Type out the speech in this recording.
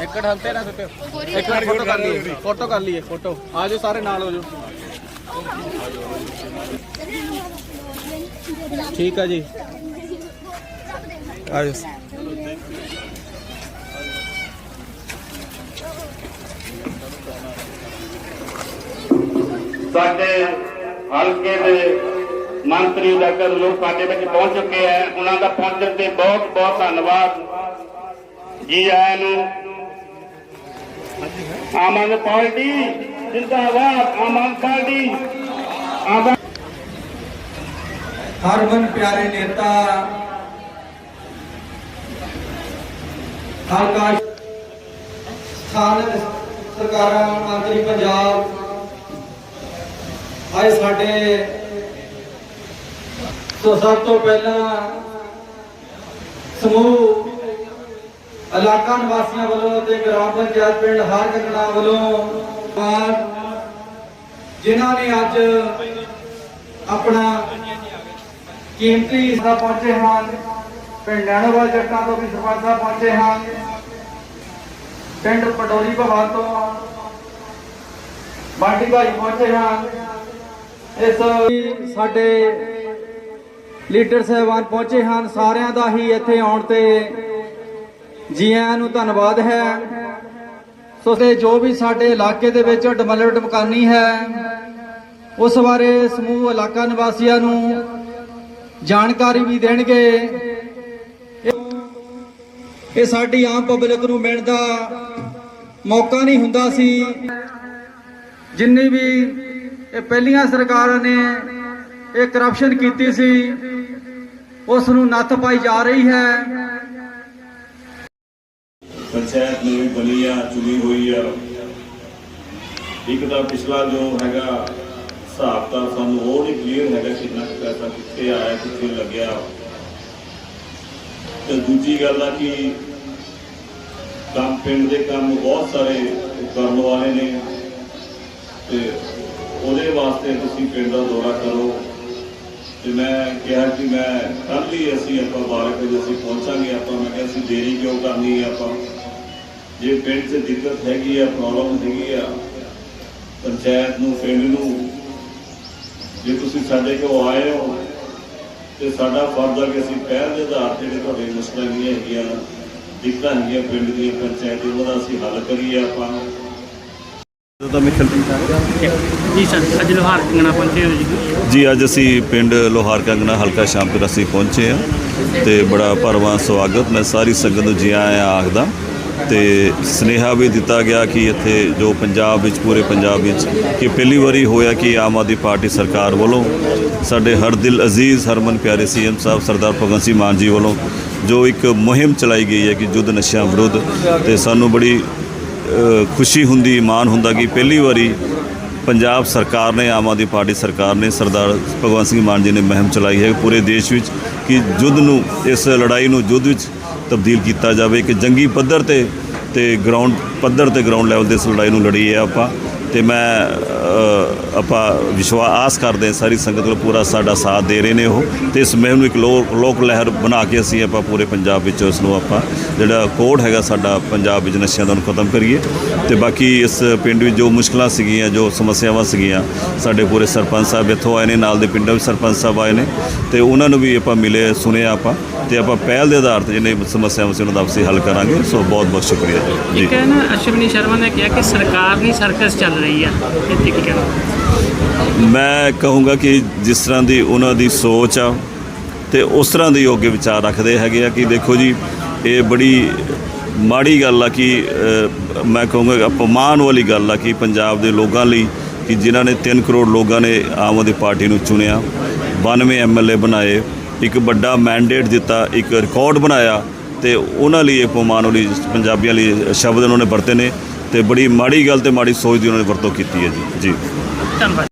ਇੱਕ ਮਿੰਟ ਹਲਤੇ ਨਾ ਸੁੱਟਿਓ ਇੱਕ ਮਿੰਟ, ਫੋਟੋ ਕਰ ਲਈਏ। ਫੋਟੋ ਕਰ ਲਈਏ, ਫੋਟੋ। ਆ ਜਾਓ ਸਾਰੇ, ਨਾਲ ਹੋ ਜਾਓ। ਠੀਕ ਆ ਜੀ। ਆ ਜਾਓ। ਸਾਡੇ ਹਲਕੇ ਦੇ ਮੰਤਰੀ ਡਾਕਟਰ ਲੋਕ ਸਾਡੇ ਵਿੱਚ ਪਹੁੰਚ ਚੁੱਕੇ ਹੈ ਉਹਨਾਂ ਦਾ ਪਹੁੰਚਣ ਤੇ ਬਹੁਤ ਬਹੁਤ ਧੰਨਵਾਦ। ਜੀ ਆਇਆਂ ਨੂੰ। ਆਮ ਪਾਰਟੀ, ਜਿੰਦਾਬਾਦ। ਆਮ ਪਾਰਟੀ। ਆਮ ਹਰਮਨ ਪਿਆਰੇ ਨੇਤਾ, ਹਲਕਾ ਸਥਾਨਕ ਸਰਕਾਰਾਂ, ਮੰਤਰੀ ਪੰਜਾਬ ਅੱਜ ਸਾਡੇ। ਤੋਂ ਸਭ ਤੋਂ ਪਹਿਲਾਂ ਸਮੂਹ ਇਲਾਕਾ ਨਿਵਾਸੀਆਂ ਵੱਲੋਂ ਤੇ ਗ੍ਰਾਮ ਪੰਚਾਇਤ ਪਿੰਡ ਹਾਰ ਕੰਗਣਾ ਵੱਲੋਂ ਧੰਨਵਾਦ ਜਿਨ੍ਹਾਂ ਨੇ ਅੱਜ ਆਪਣਾ ਕੀਮਤੀ ਹਿੱਸਾ ਪਹੁੰਚੇ ਹਨ, ਪਿੰਡ ਨੈਣੋਵਾਲ ਜੱਟਾਂ ਤੋਂ ਵੀ ਸਰਪੰਚ ਸਾਹਿਬ ਪਹੁੰਚੇ ਹਨ, ਪਿੰਡ ਪਟੋਰੀ ਭਵਾਲ ਤੋਂ ਬਾਡੀ ਭਾਈ ਪਹੁੰਚੇ ਹਨ। ਇਸ ਸਾਡੇ ਲੀਡਰ ਸਾਹਿਬਾਨ ਪਹੁੰਚੇ ਹਨ। ਸਾਰਿਆਂ ਦਾ ਹੀ ਇੱਥੇ ਆਉਣ ਤੇ ਜੀ ਆਇਆਂ ਨੂੰ ਧੰਨਵਾਦ ਹੈ। ਸੋ ਤੇ ਜੋ ਵੀ ਸਾਡੇ ਇਲਾਕੇ ਦੇ ਵਿੱਚ ਡਮਲਰ ਡਮਕਾਨੀ ਹੈ, ਉਸ ਬਾਰੇ ਸਮੂਹ ਇਲਾਕਾ ਨਿਵਾਸੀਆਂ ਨੂੰ ਜਾਣਕਾਰੀ ਵੀ ਦੇਣਗੇ। ਇਹ ਸਾਡੀ ਆਮ ਪਬਲਿਕ ਨੂੰ ਮਿਲਣ ਦਾ ਮੌਕਾ ਨਹੀਂ ਹੁੰਦਾ ਸੀ। ਜਿੰਨੀ ਵੀ ਇਹ ਪਹਿਲੀਆਂ ਸਰਕਾਰਾਂ ਨੇ ਇਹ ਕਰਪਸ਼ਨ ਕੀਤੀ ਸੀ। ਉਸ ਨੂੰ ਨੱਥ ਪਾਈ ਜਾ ਰਹੀ ਹੈ। ਪੰਚਾਇਤ ਨਵੀਂ ਬਣੀ ਆ, ਚੁਣੀ ਹੋਈ ਆ। ਇੱਕ ਤਾਂ ਪਿਛਲਾ ਜੋ ਹੈਗਾ ਹਿਸਾਬ ਤਾਂ ਸਾਨੂੰ ਹੋਰ ਨਹੀਂ ਕਲੀਅਰ ਹੈਗਾ ਕਿੰਨਾ ਕੁ ਪੈਸਾ ਕਿੱਥੇ ਆਇਆ, ਕਿੱਥੇ ਲੱਗਿਆ। ਤੇ ਦੂਜੀ ਗੱਲ ਆ ਕਿ ਕੰਮ ਪਿੰਡ ਦੇ ਕੰਮ ਬਹੁਤ ਸਾਰੇ ਕਰਨ ਵਾਲੇ ਨੇ। ਵਾਸਤੇ ਤੁਸੀਂ ਪਿੰਡ ਦਾ ਦੌਰਾ ਕਰੋ। ਤੇ ਮੈਂ ਕਿਹਾ ਕਿ ਮੈਂ ਕੱਲ ਹੀ ਅਸੀਂ ਆਪਾਂ 12 ਵਜੇ ਅਸੀਂ ਪਹੁੰਚਾਂਗੇ। ਆਪਾਂ ਮੈਂ ਕਿਹਾ ਅਸੀਂ ਦੇਰੀ ਕਿਉਂ ਕਰਨੀ ਹੈ ਆਪਾਂ? ਜੇ ਪਿੰਡ 'ਚ ਦਿੱਕਤ ਹੈਗੀ ਆ ਪ੍ਰੋਬਲਮ ਹੈਗੀ ਆ, ਪੰਚਾਇਤ ਨੂੰ, ਪਿੰਡ ਨੂੰ, ਜੇ ਤੁਸੀਂ ਸਾਡੇ ਕੋਲ ਆਏ ਹੋ ਤੇ ਸਾਡਾ ਫਰਜ਼ ਆ ਕਿ ਅਸੀਂ ਪਹਿਲ ਦੇ ਆਧਾਰ ਤੇ ਜਿਹੜੇ ਤੁਹਾਡੇ ਮੁਸ਼ਕਲਾਂ ਜਿਹੜੀਆਂ ਹੈਗੀਆਂ, ਦਿੱਕਤਾਂ ਹੈਗੀਆਂ ਪਿੰਡ ਦੀਆਂ, ਪੰਚਾਇਤ ਉਹਨਾਂ ਦਾ ਅਸੀਂ ਹੱਲ ਕਰੀਏ ਆਪਾਂ। ਜੀ ਸਰ ਅੱਜ ਲੋਹਾਰ ਕੰਗਣਾ ਪਹੁੰਚੇ ਹੋ ਜੀ। ਜੀ ਅੱਜ ਅਸੀਂ ਪਿੰਡ ਲੋਹਾਰ ਕੰਗਣਾ ਹਲਕਾ ਸ਼ਾਮਪੁਰ ਅਸੀਂ ਪਹੁੰਚੇ ਹਾਂ ਤੇ ਬੜਾ ਭਰਵਾਂ ਸਵਾਗਤ ਮੈਂ ਸਾਰੀ ਸੰਗਤ ਨੂੰ ਜੀ ਆਇਆਂ ਆਖਦਾ। ਤੇ ਸਨੇਹਾ ਵੀ ਦਿੱਤਾ ਗਿਆ ਕਿ ਇੱਥੇ ਜੋ ਪੰਜਾਬ ਵਿੱਚ ਪੂਰੇ ਪੰਜਾਬ ਵਿੱਚ ਕਿ ਪਹਿਲੀ ਵਾਰੀ ਹੋਇਆ ਕਿ ਆਮ ਆਦਮੀ ਪਾਰਟੀ ਸਰਕਾਰ ਵੱਲੋਂ ਸਾਡੇ ਹਰ ਦਿਲ ਅਜ਼ੀਜ਼ ਹਰਮਨ ਪਿਆਰੇ ਸੀਐਮ ਸਾਹਿਬ ਸਰਦਾਰ ਭਗਵੰਤ ਸਿੰਘ ਮਾਨ ਜੀ ਵੱਲੋਂ ਜੋ ਇੱਕ ਮੁਹਿੰਮ ਚਲਾਈ ਗਈ ਹੈ ਕਿ ਯੁੱਧ ਨਸ਼ਿਆਂ ਵਿਰੁੱਧ ਤੇ ਸਾਨੂੰ ਬੜੀ ਖੁਸ਼ੀ ਹੁੰਦੀ, ਮਾਣ ਹੁੰਦਾ ਕਿ ਪਹਿਲੀ ਵਾਰੀ ਪੰਜਾਬ ਸਰਕਾਰ ਨੇ, ਆਮ ਆਦਮੀ ਪਾਰਟੀ ਸਰਕਾਰ ਨੇ ਸਰਦਾਰ ਭਗਵੰਤ ਸਿੰਘ ਮਾਨ ਜੀ ਨੇ ਮੁਹਿੰਮ ਚਲਾਈ ਹੈ ਪੂਰੇ ਦੇਸ਼ ਵਿੱਚ ਕਿ ਯੁੱਧ ਨੂੰ, ਇਸ ਲੜਾਈ ਨੂੰ ਯੁੱਧ ਵਿੱਚ ਤਬਦੀਲ ਕੀਤਾ ਜਾਵੇ, ਕਿ ਜੰਗੀ ਪੱਧਰ ਤੇ ਤੇ ਗਰਾਊਂਡ ਪੱਧਰ ਤੇ ਗਰਾਊਂਡ ਲੈਵਲ ਤੇ ਇਸ ਲੜਾਈ ਨੂੰ ਲੜੀ ਹੈ ਆਪਾਂ। ਤੇ ਮੈਂ ਆਪਾਂ ਵਿਸ਼ਵਾਸ ਕਰਦੇ ਹਾਂ, ਸਾਰੀ ਸੰਗਤ ਨੂੰ ਪੂਰਾ ਸਾਡਾ ਸਾਥ ਦੇ ਰਹੇ ਨੇ ਉਹ। ਤੇ ਇਸ ਮੁਹਿੰਮ ਨੂੰ ਇੱਕ ਲੋ, ਲੋਕ ਲਹਿਰ ਬਣਾ ਕੇ ਅਸੀਂ ਆਪਾਂ ਪੂਰੇ ਪੰਜਾਬ ਵਿੱਚ ਉਸ ਨੂੰ ਆਪਾਂ ਜਿਹੜਾ ਕੋਡ ਹੈਗਾ ਸਾਡਾ ਪੰਜਾਬ ਵਿੱਚ ਨਸ਼ਿਆਂ ਦਾ ਉਹਨੂੰ ਖਤਮ ਕਰੀਏ। ਤੇ ਬਾਕੀ ਇਸ ਪਿੰਡ ਵਿੱਚ ਜੋ ਮੁਸ਼ਕਲਾਂ ਸੀਗੀਆਂ, ਜੋ ਸਮੱਸਿਆਵਾਂ ਸੀਗੀਆਂ, ਸਾਡੇ ਪੂਰੇ ਸਰਪੰਚ ਸਾਹਿਬ ਇੱਥੋਂ ਆਏ ਨੇ, ਨਾਲ ਦੇ ਪਿੰਡਾਂ ਵਿੱਚ ਸਰਪੰਚ ਸਾਹਿਬ ਆਏ ਨੇ। ਤੇ ਉਹਨਾਂ ਨੂੰ ਵੀ ਆਪਾਂ ਮਿਲੇ, ਸੁਣਿਆ ਆਪਾਂ। ਤੇ ਆਪਾਂ ਪਹਿਲ ਦੇ ਆਧਾਰ ਤੇ ਜਿਹਨੇ ਸਮੱਸਿਆਵਾਂ ਸੀ ਉਹਨਾਂ ਦਾ ਅਸੀਂ ਹੱਲ ਕਰਾਂਗੇ। ਸੋ ਬਹੁਤ ਬਹੁਤ ਸ਼ੁਕਰੀਆ ਜੀ। ਇੱਕ ਨਾ ਅਸ਼ਵਨੀ ਸ਼ਰਮਾ ਨੇ ਕਿਹਾ ਕਿ ਸਰਕਾਰ ਦੀ ਸਰਕਸ ਚੱਲ ਰਹੀ ਆ। ਇੱਥੇ ਕੀ ਕਹਿਣਾ? ਮੈਂ ਕਹੂੰਗਾ ਕਿ ਜਿਸ ਤਰ੍ਹਾਂ ਦੀ ਉਹਨਾਂ ਦੀ ਸੋਚ ਆ ਤੇ ਉਸ ਤਰ੍ਹਾਂ ਦੇ ਉਹ ਅੱਗੇ ਵਿਚਾਰ ਰੱਖਦੇ ਹੈਗੇ ਆ ਕਿ ਦੇਖੋ ਜੀ, ਇਹ ਬੜੀ ਮਾੜੀ ਗੱਲ ਆ ਕਿ ਮੈਂ ਕਹੂੰਗਾ ਅਪਮਾਨ ਵਾਲੀ ਗੱਲ ਆ ਕਿ ਪੰਜਾਬ ਦੇ ਲੋਕਾਂ ਲਈ ਕਿ ਜਿਨ੍ਹਾਂ ਨੇ 3 ਕਰੋੜ ਲੋਕਾਂ ਨੇ ਆਮ ਆਦਮੀ ਪਾਰਟੀ ਨੂੰ ਚੁਣਿਆ 92 ਐਮਐਲਏ ਬਣਾਏ, ਇੱਕ ਵੱਡਾ ਮੈਂਡੇਟ ਦਿੱਤਾ, ਇੱਕ ਰਿਕਾਰਡ ਬਣਾਇਆ ਤੇ ਉਹਨਾਂ ਲਈ ਇਹ ਅਪਮਾਨ ਵਾਲੀ ਪੰਜਾਬੀਆਂ ਲਈ ਸ਼ਬਦ ਉਹਨਾਂ ਨੇ ਵਰਤੇ ਨੇ ਤੇ ਬੜੀ ਮਾੜੀ ਗੱਲ ਤੇ ਮਾੜੀ ਸੋਚ ਦੀ ਉਹਨਾਂ ਨੇ ਵਰਤੋਂ ਕੀਤੀ ਹੈ ਜੀ। ਜੀ। ਧੰਨਵਾਦ।